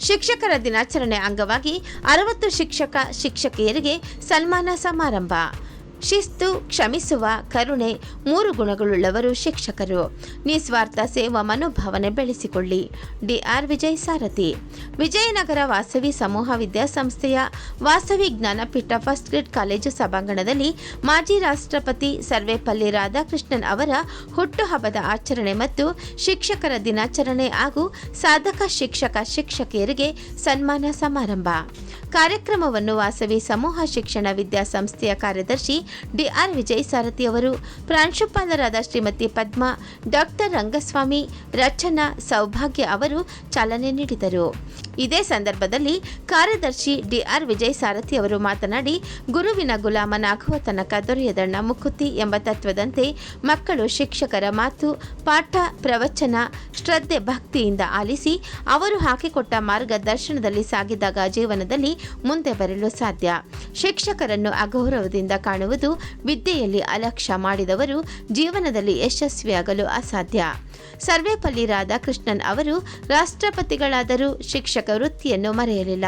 ಶಿಕ್ಷಕರ ದಿನಾಚರಣೆ ಅಂಗವಾಗಿ ಅರವತ್ತು ಶಿಕ್ಷಕ ಶಿಕ್ಷಕಿಯರಿಗೆ ಸನ್ಮಾನ ಸಮಾರಂಭ. ಶಿಸ್ತು, ಕ್ಷಮಿಸುವ, ಕರುಣೆ ಮೂರು ಗುಣಗಳುಳ್ಳವರು ಶಿಕ್ಷಕರು. ನಿಸ್ವಾರ್ಥ ಸೇವಾ ಮನೋಭಾವನೆ ಬೆಳೆಸಿಕೊಳ್ಳಿ. ಡಿಆರ್ ವಿಜಯ್ ಸಾರಥಿ. ವಿಜಯನಗರ ವಾಸವಿ ಸಮೂಹ ವಿದ್ಯಾಸಂಸ್ಥೆಯ Vasavi Jnanapeetha first grade college ಸಭಾಂಗಣದಲ್ಲಿ ಮಾಜಿ ರಾಷ್ಟ್ರಪತಿ ಸರ್ವೇಪಲ್ಲಿ ರಾಧಾಕೃಷ್ಣನ್ ಅವರ ಹುಟ್ಟುಹಬ್ಬದ ಆಚರಣೆ ಮತ್ತು ಶಿಕ್ಷಕರ ದಿನಾಚರಣೆ ಹಾಗೂ ಸಾಧಕ ಶಿಕ್ಷಕ ಶಿಕ್ಷಕಿಯರಿಗೆ ಸನ್ಮಾನ ಸಮಾರಂಭ. ಕಾರ್ಯಕ್ರಮವನ್ನು ವಾಸವಿ ಸಮೂಹ ಶಿಕ್ಷಣ ವಿದ್ಯಾಸಂಸ್ಥೆಯ ಕಾರ್ಯದರ್ಶಿ ಡಿಆರ್ ವಿಜಯ್ ಸಾರಥಿ ಅವರು, ಪ್ರಾಂಶುಪಾಲರಾದ ಶ್ರೀಮತಿ ಪದ್ಮಾ, ಡಾಕ್ಟರ್ ರಂಗಸ್ವಾಮಿ, ರಚನಾ ಸೌಭಾಗ್ಯ ಅವರು ಚಾಲನೆ ನೀಡಿದರು. ಇದೇ ಸಂದರ್ಭದಲ್ಲಿ ಕಾರ್ಯದರ್ಶಿ ಡಿಆರ್ ವಿಜಯ್ ಸಾರಥಿ ಅವರು ಮಾತನಾಡಿ, ಗುರುವಿನ ಗುಲಾಮನಾಗುವ ತನಕ ದೊರೆಯದಣ್ಣ ಮುಕುತಿ ಎಂಬ ತತ್ವದಂತೆ ಮಕ್ಕಳು ಶಿಕ್ಷಕರ ಮಾತು, ಪಾಠ, ಪ್ರವಚನ, ಶ್ರದ್ಧೆ, ಭಕ್ತಿಯಿಂದ ಆಲಿಸಿ, ಅವರು ಹಾಕಿಕೊಟ್ಟ ಮಾರ್ಗದರ್ಶನದಲ್ಲಿ ಸಾಗಿದಾಗ ಜೀವನದಲ್ಲಿ ಮುಂದೆ ಬರಲು ಸಾಧ್ಯ. ಶಿಕ್ಷಕರನ್ನು ಅಗೌರವದಿಂದ ಕಾಣುವುದು ವಿದ್ಯೆಯಲ್ಲಿ ಅಲಕ್ಷ್ಯ ಮಾಡಿದವರು ಜೀವನದಲ್ಲಿ ಯಶಸ್ವಿಯಾಗಲು ಅಸಾಧ್ಯ. ಸರ್ವೇಪಲ್ಲಿ ರಾಧಾಕೃಷ್ಣನ್ ಅವರು ರಾಷ್ಟ್ರಪತಿಗಳಾದರೂ ಶಿಕ್ಷಕ ವೃತ್ತಿಯನ್ನು ಮರೆಯಲಿಲ್ಲ.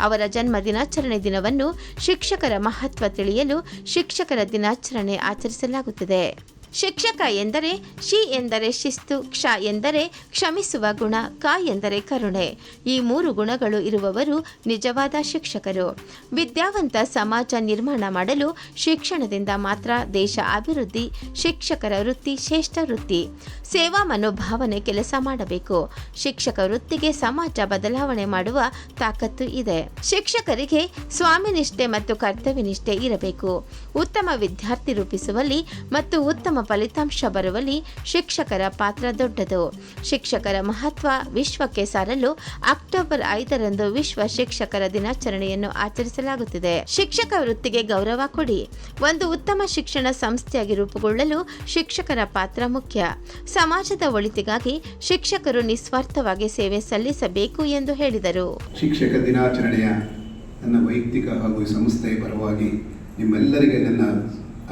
ಅವರ ಜನ್ಮ ದಿನಾಚರಣೆ ದಿನವನ್ನು ಶಿಕ್ಷಕರ ಮಹತ್ವ ತಿಳಿಯಲು ಶಿಕ್ಷಕರ ದಿನಾಚರಣೆ ಆಚರಿಸಲಾಗುತ್ತದೆ. ಶಿಕ್ಷಕ ಎಂದರೆ ಶಿ ಎಂದರೆ ಶಿಸ್ತು, ಕ್ಷ ಎಂದರೆ ಕ್ಷಮಿಸುವ ಗುಣ, ಕ ಎಂದರೆ ಕರುಣೆ. ಈ ಮೂರು ಗುಣಗಳು ಇರುವವರು ನಿಜವಾದ ಶಿಕ್ಷಕರು. ವಿದ್ಯಾವಂತ ಸಮಾಜ ನಿರ್ಮಾಣ ಮಾಡಲು ಶಿಕ್ಷಣದಿಂದ ಮಾತ್ರ ದೇಶ ಅಭಿವೃದ್ಧಿ, ಶಿಕ್ಷಕರ ವೃತ್ತಿ ಶ್ರೇಷ್ಠ ವೃತ್ತಿ. ಸೇವಾ ಮನೋಭಾವನೆ ಕೆಲಸ ಮಾಡಬೇಕು. ಶಿಕ್ಷಕ ವೃತ್ತಿಗೆ ಸಮಾಜ ಬದಲಾವಣೆ ಮಾಡುವ ತಾಕತ್ತು ಇದೆ. ಶಿಕ್ಷಕರಿಗೆ ಸ್ವಾಮಿನಿಷ್ಠೆ ಮತ್ತು ಕರ್ತವ್ಯನಿಷ್ಠೆ ಇರಬೇಕು. ಉತ್ತಮ ವಿದ್ಯಾರ್ಥಿ ರೂಪಿಸುವಲ್ಲಿ ಮತ್ತು ಉತ್ತಮ ಫಲಿತಾಂಶ ಬರುವಲ್ಲಿ ಶಿಕ್ಷಕರ ಪಾತ್ರ ದೊಡ್ಡದು. ಶಿಕ್ಷಕರ ಮಹತ್ವ ವಿಶ್ವಕ್ಕೆ ಸಾರಲು ಅಕ್ಟೋಬರ್ ಐದರಂದು ವಿಶ್ವ ಶಿಕ್ಷಕರ ದಿನಾಚರಣೆಯನ್ನು ಆಚರಿಸಲಾಗುತ್ತಿದೆ. ಶಿಕ್ಷಕ ವೃತ್ತಿಗೆ ಗೌರವ ಕೊಡಿ. ಒಂದು ಉತ್ತಮ ಶಿಕ್ಷಣ ಸಂಸ್ಥೆಯಾಗಿ ರೂಪುಗೊಳ್ಳಲು ಶಿಕ್ಷಕರ ಪಾತ್ರ ಮುಖ್ಯ. ಸಮಾಜದ ಒಳಿತಿಗಾಗಿ ಶಿಕ್ಷಕರು ನಿಸ್ವಾರ್ಥವಾಗಿ ಸೇವೆ ಸಲ್ಲಿಸಬೇಕು ಎಂದು ಹೇಳಿದರು. ಶಿಕ್ಷಕ ದಿನಾಚರಣೆಯ ನನ್ನ ವೈಯಕ್ತಿಕ ಹಾಗೂ ಸಂಸ್ಥೆಯ ಪರವಾಗಿ ನಿಮ್ಮೆಲ್ಲರಿಗೆ ನನ್ನ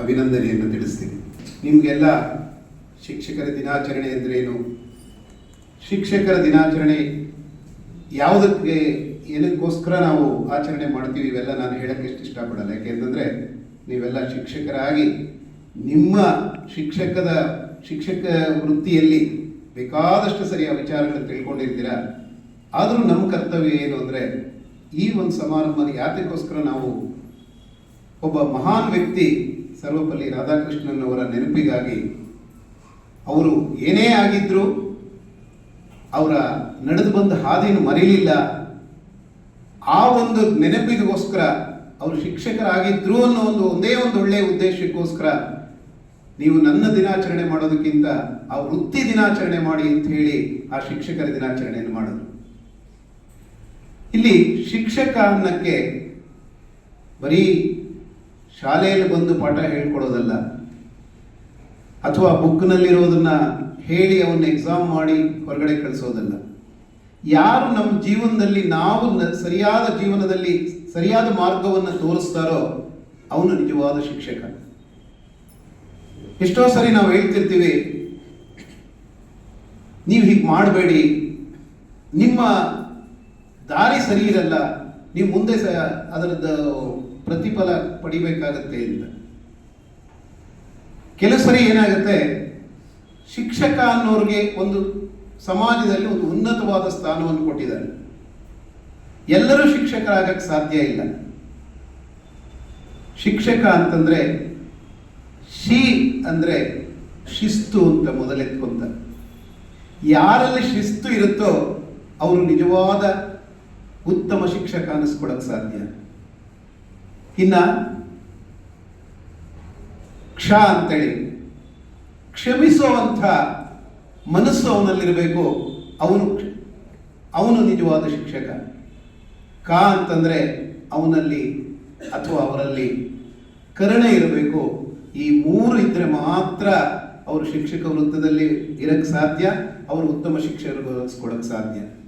ಅಭಿನಂದನೆಯನ್ನು ತಿಳಿಸ್ತೀನಿ. ನಿಮಗೆಲ್ಲ ಶಿಕ್ಷಕರ ದಿನಾಚರಣೆ ಅಂದ್ರೇನು ಶಿಕ್ಷಕರ ದಿನಾಚರಣೆ ಯಾವುದಕ್ಕೆ ಏನಕ್ಕೋಸ್ಕರ ನಾವು ಆಚರಣೆ ಮಾಡ್ತೀವಿ ಇವೆಲ್ಲ ನಾನು ಹೇಳಕ್ಕೆ ಎಷ್ಟು ಇಷ್ಟಪಡಲ್ಲ. ಯಾಕೆಂತಂದರೆ ನೀವೆಲ್ಲ ಶಿಕ್ಷಕರಾಗಿ ನಿಮ್ಮ ಶಿಕ್ಷಕದ ಶಿಕ್ಷಕ ವೃತ್ತಿಯಲ್ಲಿ ಬೇಕಾದಷ್ಟು ಸರಿಯಾದ ವಿಚಾರಗಳನ್ನು ತಿಳ್ಕೊಂಡಿರ್ತೀರ? ಆದರೂ ನಮ್ಮ ಕರ್ತವ್ಯ ಏನು ಅಂದರೆ ಈ ಒಂದು ಸಮಾರಂಭನ ಯಾತಕ್ಕೋಸ್ಕರ ನಾವು ಒಬ್ಬ ಮಹಾನ್ ವ್ಯಕ್ತಿ ಸರ್ವಪಲ್ಲಿ ರಾಧಾಕೃಷ್ಣನ್ ಅವರ ನೆನಪಿಗಾಗಿ ಅವರು ಏನೇ ಆಗಿದ್ರು ಅವರ ನಡೆದು ಬಂದ ಹಾದಿಯನ್ನು ಮರೀಲಿಲ್ಲ ಆ ಒಂದು ನೆನಪಿಗೋಸ್ಕರ ಅವರು ಶಿಕ್ಷಕರಾಗಿದ್ರು ಅನ್ನೋ ಒಂದು ಒಂದೇ ಒಂದು ಒಳ್ಳೆಯ ಉದ್ದೇಶಕ್ಕೋಸ್ಕರ ನೀವು ನನ್ನ ದಿನಾಚರಣೆ ಮಾಡೋದಕ್ಕಿಂತ ಆ ವೃತ್ತಿ ದಿನಾಚರಣೆ ಮಾಡಿ ಅಂತ ಹೇಳಿ ಆ ಶಿಕ್ಷಕರ ದಿನಾಚರಣೆಯನ್ನು ಮಾಡಿದ್ರು. ಇಲ್ಲಿ ಶಿಕ್ಷಕ ಅನ್ನಕ್ಕೆ ಬರೀ ಶಾಲೆಯಲ್ಲಿ ಬಂದು ಪಾಠ ಹೇಳ್ಕೊಡೋದಲ್ಲ, ಅಥವಾ ಬುಕ್ನಲ್ಲಿರೋದನ್ನ ಹೇಳಿ ಅವನ್ನ ಎಕ್ಸಾಮ್ ಮಾಡಿ ಹೊರಗಡೆ ಕಳಿಸೋದಲ್ಲ. ಯಾರು ನಮ್ಮ ಜೀವನದಲ್ಲಿ ನಾವು ಸರಿಯಾದ ಜೀವನದಲ್ಲಿ ಸರಿಯಾದ ಮಾರ್ಗವನ್ನು ತೋರಿಸ್ತಾರೋ ಅವನು ನಿಜವಾದ ಶಿಕ್ಷಕ. ಎಷ್ಟೋ ಸರಿ ನಾವು ಹೇಳ್ತಿರ್ತೀವಿ, ನೀವು ಹೀಗೆ ಮಾಡಬೇಡಿ, ನಿಮ್ಮ ದಾರಿ ಸರಿ ಇರಲ್ಲ, ನೀವು ಮುಂದೆ ಅದರದ್ದು ಪ್ರತಿಫಲ ಪಡಿಬೇಕಾಗತ್ತೆ ಅಂತ. ಕೆಲವು ಸರಿ ಏನಾಗುತ್ತೆ, ಶಿಕ್ಷಕ ಅನ್ನೋರಿಗೆ ಒಂದು ಸಮಾಜದಲ್ಲಿ ಒಂದು ಉನ್ನತವಾದ ಸ್ಥಾನವನ್ನು ಕೊಟ್ಟಿದ್ದಾರೆ. ಎಲ್ಲರೂ ಶಿಕ್ಷಕರಾಗಕ್ಕೆ ಸಾಧ್ಯ ಇಲ್ಲ. ಶಿಕ್ಷಕ ಅಂತಂದ್ರೆ ಶಿ ಅಂದ್ರೆ ಶಿಸ್ತು ಅಂತ ಮೊದಲೆತ್ಕೊಂತ. ಯಾರಲ್ಲಿ ಶಿಸ್ತು ಇರುತ್ತೋ, ಅವರು ನಿಜವಾದ ಉತ್ತಮ ಶಿಕ್ಷಕ ಅನ್ನಿಸ್ಕೊಡಕ್ಕೆ ಸಾಧ್ಯ. ಇನ್ನ ಕ್ಷ ಅಂತೇಳಿ, ಕ್ಷಮಿಸುವಂಥ ಮನಸ್ಸು ಅವನಲ್ಲಿರಬೇಕು. ಅವನು ಅವನು ನಿಜವಾದ ಶಿಕ್ಷಕ. ಕ ಅಂತಂದರೆ ಅವನಲ್ಲಿ ಅಥವಾ ಅವರಲ್ಲಿ ಕರುಣೆ ಇರಬೇಕು. ಈ ಮೂರು ಇದ್ದರೆ ಮಾತ್ರ ಅವರು ಶಿಕ್ಷಕ ವೃತ್ತದಲ್ಲಿ ಇರಕ್ಕೆ ಸಾಧ್ಯ, ಅವರು ಉತ್ತಮ ಶಿಕ್ಷಕರು ಕೊಡಕ್ಕೆ ಸಾಧ್ಯ.